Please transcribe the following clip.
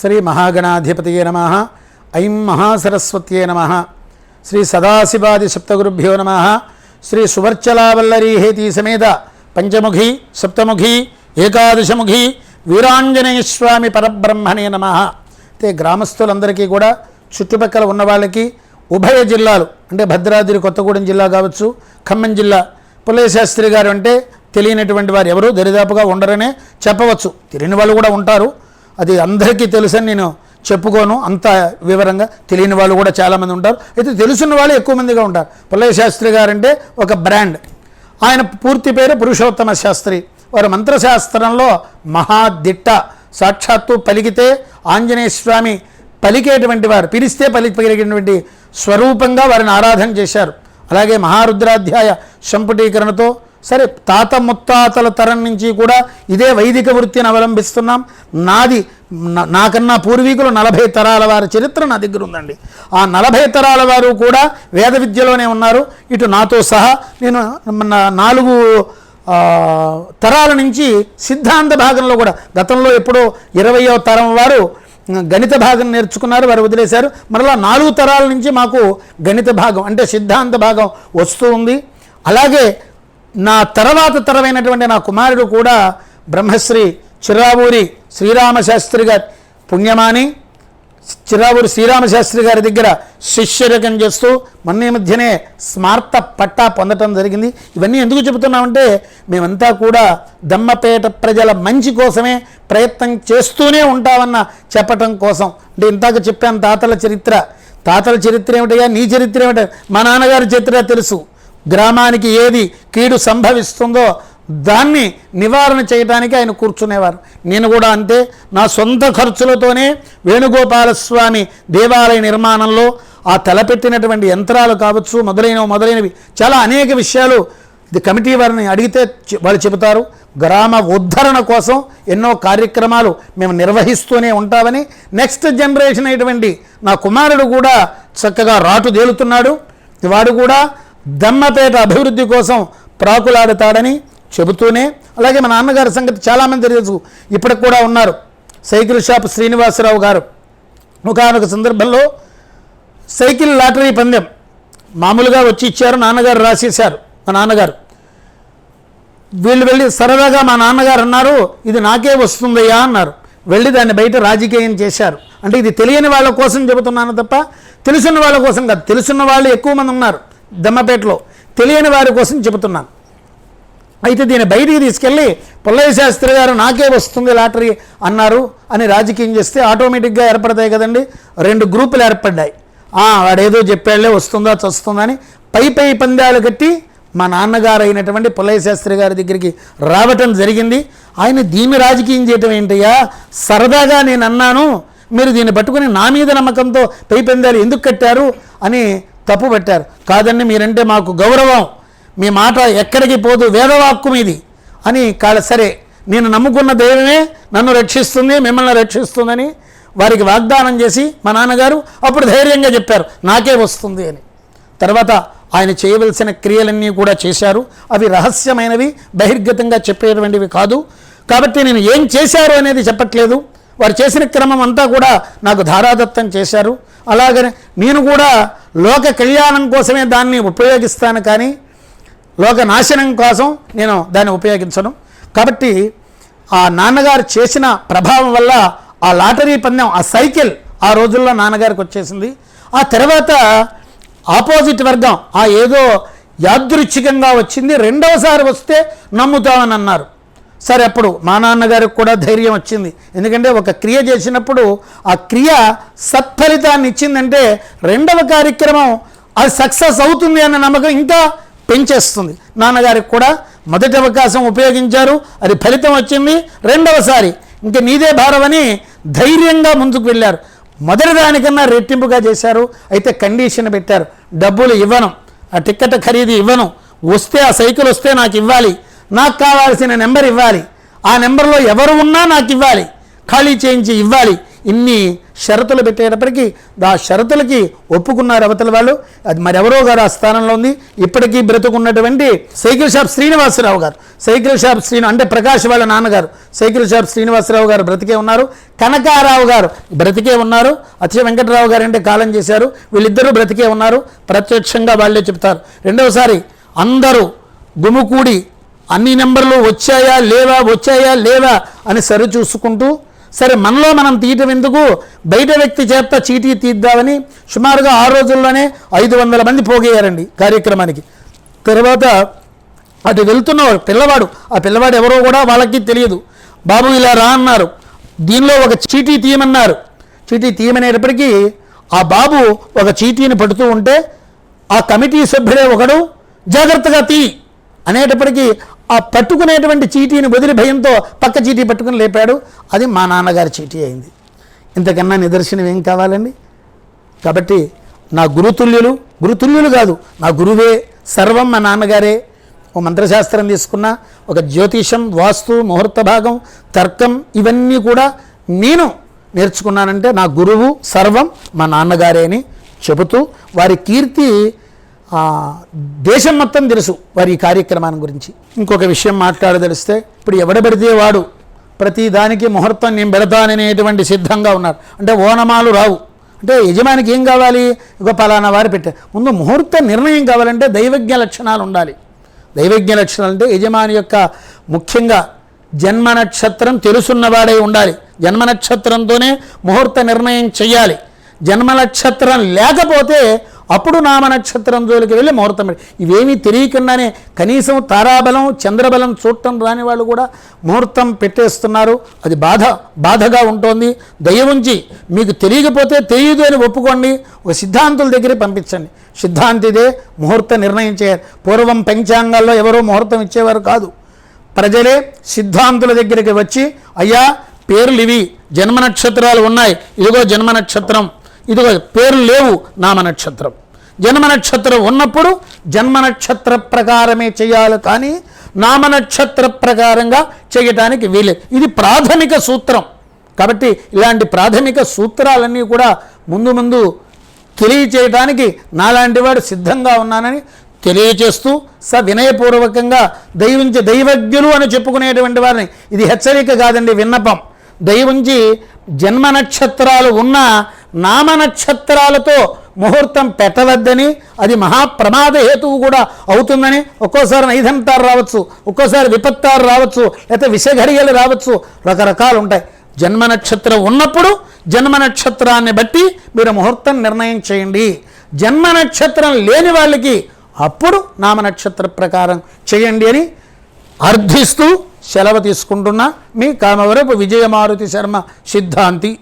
శ్రీ మహాగణాధిపతియే నమ. ఐం మహాసరస్వత్యే నమ. శ్రీ సదాశివాది సప్తగురుభ్యో నమ. శ్రీ సువర్చలావల్లరీ హేతి సమేత పంచముఖి సప్తముఖి ఏకాదశముఖి వీరాంజనేయస్వామి పరబ్రహ్మణే నమ. అయితే గ్రామస్తులందరికీ కూడా చుట్టుపక్కల ఉన్న వాళ్ళకి ఉభయ జిల్లాలు అంటే భద్రాద్రి కొత్తగూడెం జిల్లా కావచ్చు ఖమ్మం జిల్లా పుల్లయ్య గారు అంటే తెలియనటువంటి వారు ఎవరు దరిదాపుగా ఉండరనే చెప్పవచ్చు. తెలియని వాళ్ళు కూడా ఉంటారు. అది అందరికీ తెలుసని నేను చెప్పుకోను. అంత వివరంగా తెలియని వాళ్ళు కూడా చాలామంది ఉంటారు. అయితే తెలుసున్న వాళ్ళు ఎక్కువ మందిగా ఉంటారు. పుల్లయ్య శాస్త్రి గారు అంటే ఒక బ్రాండ్. ఆయన పూర్తి పేరు పురుషోత్తమ శాస్త్రి. వారు మంత్రశాస్త్రంలో మహాదిట్ట. సాక్షాత్తు పలికితే ఆంజనేయ స్వామి పలికేటువంటి వారు పిలిస్తే పలికినటువంటి స్వరూపంగా వారిని ఆరాధన చేశారు. అలాగే మహారుద్రాధ్యాయ సంపుటీకరణతో సరే తాత ముత్తాతల తరం నుంచి కూడా ఇదే వైదిక వృత్తిని అవలంబిస్తున్నాం. నాది నా- నాకన్నా పూర్వీకులు నలభై తరాల వారి చరిత్ర నా దగ్గర ఉందండి. ఆ నలభై తరాల వారు కూడా వేద విద్యలోనే ఉన్నారు. ఇటు నాతో సహా నేను నాలుగు తరాల నుంచి సిద్ధాంత భాగంలో కూడా గతంలో ఎప్పుడో ఇరవయో తరం వారు గణిత భాగం నేర్చుకున్నారు వారు వదిలేశారు. మరలా నాలుగు తరాల నుంచి మాకు గణిత భాగం అంటే సిద్ధాంత భాగం వస్తూ ఉంది. అలాగే నా తర్వాత తరమైనటువంటి నా కుమారుడు కూడా బ్రహ్మశ్రీ చిరావూరి శ్రీరామశాస్త్రి గారి పుణ్యమాని. చిరావూరి శ్రీరామశాస్త్రి గారి దగ్గర శిష్యరకం చేస్తూ మొన్న మధ్యనే స్మార్త పట్టా పొందటం జరిగింది. ఇవన్నీ ఎందుకు చెబుతున్నామంటే మేమంతా కూడా దమ్మపేట ప్రజల మంచి కోసమే ప్రయత్నం చేస్తూనే ఉంటామన్న చెప్పటం కోసం. అంటే ఇంతాక చెప్పాను తాతల చరిత్ర. తాతల చరిత్ర ఏమిటయ్యా? నీ చరిత్ర ఏమిట మా నాన్నగారి చరిత్ర తెలుసు. గ్రామానికి ఏది కీడు సంభవిస్తుందో దాన్ని నివారణ చేయడానికి ఆయన కూర్చునేవారు. నేను కూడా అంతే నా సొంత ఖర్చులతోనే వేణుగోపాలస్వామి దేవాలయ నిర్మాణంలో ఆ తలపెట్టినటువంటి యంత్రాలు కావచ్చు మొదలైనవి మొదలైనవి చాలా అనేక విషయాలు ఇది కమిటీ వారిని అడిగితే వాళ్ళు చెబుతారు గ్రామ ఉద్ధరణ కోసం ఎన్నో కార్యక్రమాలు మేము నిర్వహిస్తూనే ఉంటామని నెక్స్ట్ జనరేషన్ అయినటువంటి నా కుమారుడు కూడా చక్కగా రాటు తేలుతున్నాడు వాడు కూడా దమ్మపేట అభివృద్ధి కోసం ప్రాకులాడుతాడని చెబుతూనే అలాగే మా నాన్నగారి సంగతి చాలామంది తెలుసు ఇప్పటికి కూడా ఉన్నారు. సైకిల్ షాప్ శ్రీనివాసరావు గారు. ఒకనొక సందర్భంలో సైకిల్ లాటరీ పందెం మామూలుగా వచ్చి ఇచ్చారు నాన్నగారు రాసేశారు మా నాన్నగారు. వీళ్ళు వెళ్ళి సరదాగా మా నాన్నగారు అన్నారు ఇది నాకే వస్తుందయ్యా అన్నారు. వెళ్ళి దాన్ని బయట రాజకీయం చేశారు. అంటే ఇది తెలియని వాళ్ళ కోసం చెబుతున్నాను తప్ప తెలుసున్న వాళ్ళ కోసం కాదు తెలుసున్న వాళ్ళు ఎక్కువ మంది ఉన్నారు. దమ్మపేటలో తెలియని వారి కోసం చెబుతున్నాను. అయితే దీన్ని బయటికి తీసుకెళ్ళి పుల్లయ్య శాస్త్రి గారు నాకే వస్తుంది లాటరీ అన్నారు అని రాజకీయం చేస్తే ఆటోమేటిక్గా ఏర్పడతాయి కదండి. రెండు గ్రూపులు ఏర్పడ్డాయి. వాడేదో చెప్పాళ్ళే వస్తుందా చస్తుందని పై పై పందాలు కట్టి మా నాన్నగారు అయినటువంటి పుల్లయ్య శాస్త్రి గారి దగ్గరికి రావటం జరిగింది. ఆయన దీన్ని రాజకీయం చేయటం ఏంటయ్యా? సరదాగా నేను అన్నాను మీరు దీన్ని పట్టుకుని నా మీద నమ్మకంతో పై పందాలు ఎందుకు కట్టారు అని తప్పు పెట్టారు కాదండి మీరంటే మాకు గౌరవం. మీ మాట ఎక్కడికి పోదు వేదవాక్కు మీది అని కాళ్ళ సరే నేను నమ్ముకున్న దైవమే నన్ను రక్షిస్తుంది మిమ్మల్ని రక్షిస్తుందని వారికి వాగ్దానం చేసి మా నాన్నగారు అప్పుడు ధైర్యంగా చెప్పారు నాకే వస్తుంది అని. తర్వాత ఆయన చేయవలసిన క్రియలన్నీ కూడా చేశారు. అవి రహస్యమైనవి బహిర్గతంగా చెప్పేటువంటివి కాదు. కాబట్టి నేను ఏం చేశారు అనేది చెప్పట్లేదు. వారు చేసిన క్రమం అంతా కూడా నాకు ధారాదత్తం చేశారు. అలాగనే నేను కూడా లోక కళ్యాణం కోసమే దాన్ని ఉపయోగిస్తాను కానీ లోక నాశనం కోసం నేను దాన్ని ఉపయోగించను. కాబట్టి ఆ నాన్నగారు చేసిన ప్రభావం వల్ల ఆ లాటరీ పందెం ఆ సైకిల్ ఆ రోజుల్లో నాన్నగారికి వచ్చేసింది. ఆ తర్వాత ఆపోజిట్ వర్గం ఆ ఏదో యాదృచ్ఛికంగా వచ్చింది. రెండవసారి వస్తే నమ్ముతామని అన్నారు. సరే అప్పుడు మా నాన్నగారికి కూడా ధైర్యం వచ్చింది. ఎందుకంటే ఒక క్రియ చేసినప్పుడు ఆ క్రియ సత్ఫలితాన్ని ఇచ్చిందంటే రెండవ కార్యక్రమం అది సక్సెస్ అవుతుంది అన్న నమ్మకం ఇంకా పెంచేస్తుంది. నాన్నగారికి కూడా మొదటి అవకాశం ఉపయోగించారు అది ఫలితం వచ్చింది. రెండవసారి ఇంక నీదే భారమని ధైర్యంగా ముందుకు వెళ్ళారు. మొదటి దానికన్నా రెట్టింపుగా చేశారు అయితే కండిషన్ పెట్టారు. డబ్బులు ఇవ్వను ఆ టికెట్ ఖరీదు ఇవ్వను వస్తే ఆ సైకిల్ వస్తే నాకు ఇవ్వాలి నాకు కావాల్సిన నెంబర్ ఇవ్వాలి. ఆ నెంబర్లో ఎవరు ఉన్నా నాకు ఇవ్వాలి. ఖాళీ చేయించి ఇవ్వాలి. ఇన్ని షరతులు పెట్టేటప్పటికీ ఆ షరతులకి ఒప్పుకున్నారు అవతల వాళ్ళు. అది మరెవరో గారు ఆ స్థానంలో ఉంది. ఇప్పటికీ బ్రతుకున్నటువంటి సైకిల్ షాప్ శ్రీనివాసరావు గారు. సైకిల్ షాప్ శ్రీను అంటే ప్రకాష్ వాళ్ళ నాన్నగారు. సైకిల్ షాప్ శ్రీనివాసరావు గారు బ్రతికే ఉన్నారు. కనకారావు గారు బ్రతికే ఉన్నారు. అచ్చ వెంకటరావు గారు అంటే కాలం చేశారు. వీళ్ళిద్దరూ బ్రతికే ఉన్నారు. ప్రత్యక్షంగా వాళ్ళే చెప్తారు రెండవసారి అందరూ గుమికూడి అన్ని నెంబర్లు వచ్చాయా లేవా వచ్చాయా లేవా అని సరి చూసుకుంటూ సరే మనలో మనం తీయటం ఎందుకు? బయట వ్యక్తి చేత చీటీ తీద్దామని సుమారుగా ఆ రోజుల్లోనే ఐదు వందల మంది పోగేయారండి కార్యక్రమానికి. తర్వాత అటు వెళ్తున్న పిల్లవాడు ఆ పిల్లవాడు ఎవరో కూడా వాళ్ళకి తెలియదు. బాబు ఇలా రా అన్నారు. దీనిలో ఒక చీటీ తీయమన్నారు. చీటీ తీయమనేటప్పటికీ ఆ బాబు ఒక చీటీని పడుతూ ఉంటే ఆ కమిటీ సభ్యుడే ఒకడు జాగ్రత్తగా తీ అనేటప్పటికీ ఆ పట్టుకునేటువంటి చీటీని వదిలి భయంతో పక్క చీటీ పట్టుకుని లేపాడు. అది మా నాన్నగారి చీటీ అయింది. ఇంతకన్నా నిదర్శనం ఏం కావాలండి? కాబట్టి నా గురుతుల్యులు గురుతుల్యులు కాదు నా గురువే సర్వం మా నాన్నగారే. ఓ మంత్రశాస్త్రం తీసుకున్నా ఒక జ్యోతిషం వాస్తు ముహూర్త భాగం తర్కం ఇవన్నీ కూడా నేను నేర్చుకున్నానంటే నా గురువు సర్వం మా నాన్నగారే అని చెబుతూ వారి కీర్తి దేశం మొత్తం తెలుసు వారి ఈ కార్యక్రమాన్ని గురించి. ఇంకొక విషయం మాట్లాడదలిస్తే ఇప్పుడు ఎవడబడితే వాడు ప్రతి దానికి ముహూర్తం నేను పెడతాననేటువంటి సిద్ధంగా ఉన్నారు. అంటే ఓనమాలు రావు. అంటే యజమానికి ఏం కావాలి? ఇక పలానా వారు పెట్టారు. ముందు ముహూర్త నిర్ణయం కావాలంటే దైవజ్ఞ లక్షణాలు ఉండాలి. దైవజ్ఞ లక్షణాలు అంటే యజమాని యొక్క ముఖ్యంగా జన్మ నక్షత్రం తెలుసున్నవాడై ఉండాలి. జన్మ నక్షత్రంతోనే ముహూర్త నిర్ణయం చేయాలి జన్మ నక్షత్రం లేకపోతే అప్పుడు నామ నక్షత్రం జోలికి వెళ్ళి ముహూర్తం పెట్టి ఇవేమీ తెలియకుండానే కనీసం తారాబలం చంద్రబలం చూడటం రాని వాళ్ళు కూడా ముహూర్తం పెట్టేస్తున్నారు. అది బాధ బాధగా ఉంటుంది. దయ ఉంచి మీకు తెలియకపోతే తెలియదు అని ఒప్పుకోండి. ఒక సిద్ధాంతుల దగ్గర పంపించండి. సిద్ధాంతిదే ముహూర్త నిర్ణయం చేయాలి పూర్వం పంచాంగాల్లో ఎవరో ముహూర్తం ఇచ్చేవారు కాదు. ప్రజలే సిద్ధాంతుల దగ్గరికి వచ్చి అయ్యా పేర్లు ఇవి జన్మ నక్షత్రాలు ఉన్నాయి. ఇదిగో జన్మ నక్షత్రం ఇదిగో పేర్లు లేవు నామ నక్షత్రం జన్మ నక్షత్రం ఉన్నప్పుడు జన్మ నక్షత్ర ప్రకారమే చేయాలి కానీ నామ నక్షత్ర ప్రకారంగా చేయటానికి వీలే. ఇది ప్రాథమిక సూత్రం. కాబట్టి ఇలాంటి ప్రాథమిక సూత్రాలన్నీ కూడా ముందు ముందు తెలియచేయడానికి నాలాంటి వాడు సిద్ధంగా ఉన్నానని తెలియచేస్తూ స వినయపూర్వకంగా దైవించి దైవజ్ఞులు అని చెప్పుకునేటువంటి వారిని. ఇది హెచ్చరిక కాదండి విన్నపం. దైవించి జన్మ నక్షత్రాలు ఉన్న నామ నక్షత్రాలతో ముహూర్తం పెట్టవద్దని అది మహాప్రమాద హేతువు కూడా అవుతుందని ఒక్కోసారి నైధంతారు రావచ్చు ఒక్కోసారి విపత్తారు రావచ్చు లేకపోతే విషఘడియలు రావచ్చు రకరకాలు ఉంటాయి జన్మ నక్షత్రం ఉన్నప్పుడు జన్మ నక్షత్రాన్ని బట్టి మీరు ముహూర్తం నిర్ణయం చేయండి. జన్మ నక్షత్రం లేని వాళ్ళకి అప్పుడు నామ నక్షత్ర ప్రకారం చేయండి అని అర్థిస్తూ సెలవు తీసుకుంటున్నా. మీ కామవరపు విజయమారుతి శర్మ సిద్ధాంతి.